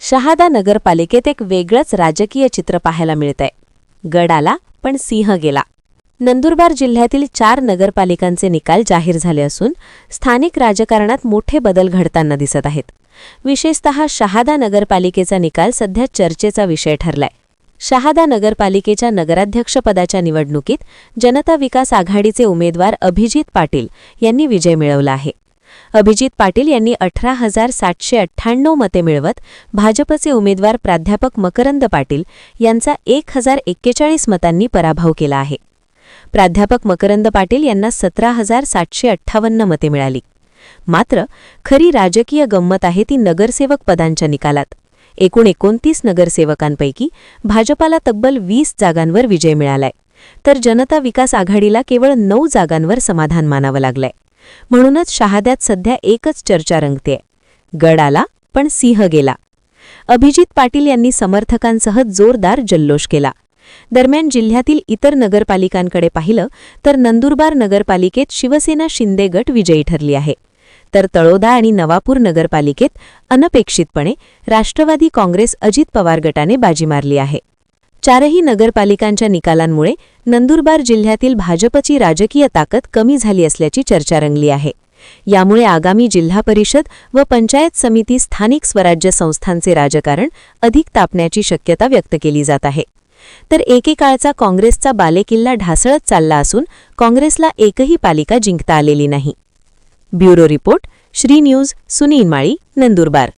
शहादा नगरपालिकेत एक वेगळंच राजकीय चित्र पाहायला मिळतंय. गड आला पण सिंह गेला. नंदुरबार जिल्ह्यातील चार नगरपालिकांचे निकाल जाहीर झाले असून स्थानिक राजकारणात मोठे बदल घडताना दिसत आहेत. विशेषतः शहादा नगरपालिकेचा निकाल सध्या चर्चेचा विषय ठरलाय. शहादा नगरपालिकेच्या नगराध्यक्षपदाच्या निवडणुकीत जनता विकास आघाडीचे उमेदवार अभिजित पाटील यांनी विजय मिळवला आहे. अभिजित पाटील यांनी अठरा हजार सातशे अठ्ठ्याण्णव मते मिळवत भाजपचे उमेदवार प्राध्यापक मकरंद पाटील यांचा एक हजार एक्केचाळीस मतांनी पराभव केला आहे. प्राध्यापक मकरंद पाटील यांना सतरा हजार सातशे अठ्ठावन्न मते मिळाली. मात्र खरी राजकीय गंमत आहे ती नगरसेवक पदांच्या निकालात. एकूण एकोणतीस नगरसेवकांपैकी भाजपाला तब्बल वीस जागांवर विजय मिळालाय. तर जनता विकास आघाडीला केवळ नऊ जागांवर समाधान मानावं लागलंय. म्हणूनच शहाद्यात सध्या एकच चर्चा रंगतेय. गड आला पण सिंह गेला. अभिजित पाटील यांनी समर्थकांसह जोरदार जल्लोष केला. दरम्यान जिल्ह्यातील इतर नगरपालिकांकडे पाहिलं तर नंदुरबार नगरपालिकेत शिवसेना शिंदे गट विजयी ठरली आहे. तर तळोदा आणि नवापूर नगरपालिकेत अनपेक्षितपणे राष्ट्रवादी काँग्रेस अजित पवार गटाने बाजी मारली आहे. चारही नगरपालिकांच्या निकालांमुळे नंदुरबार जिल्ह्यातील भाजपची राजकीय ताकद कमी झाली असल्याची चर्चा रंगली आहे. यामुळे आगामी जिल्हा परिषद व पंचायत समिती स्थानिक स्वराज्य संस्थांचे राजकारण अधिक तापण्याची शक्यता व्यक्त केली जात आहे. तर एकेकाळचा काँग्रेसचा बालेकिल्ला ढासळत चालला असून काँग्रेसला एकही पालिका जिंकता आलेली नाही. Bureau report Shri news Sunil Mali Nandurbar.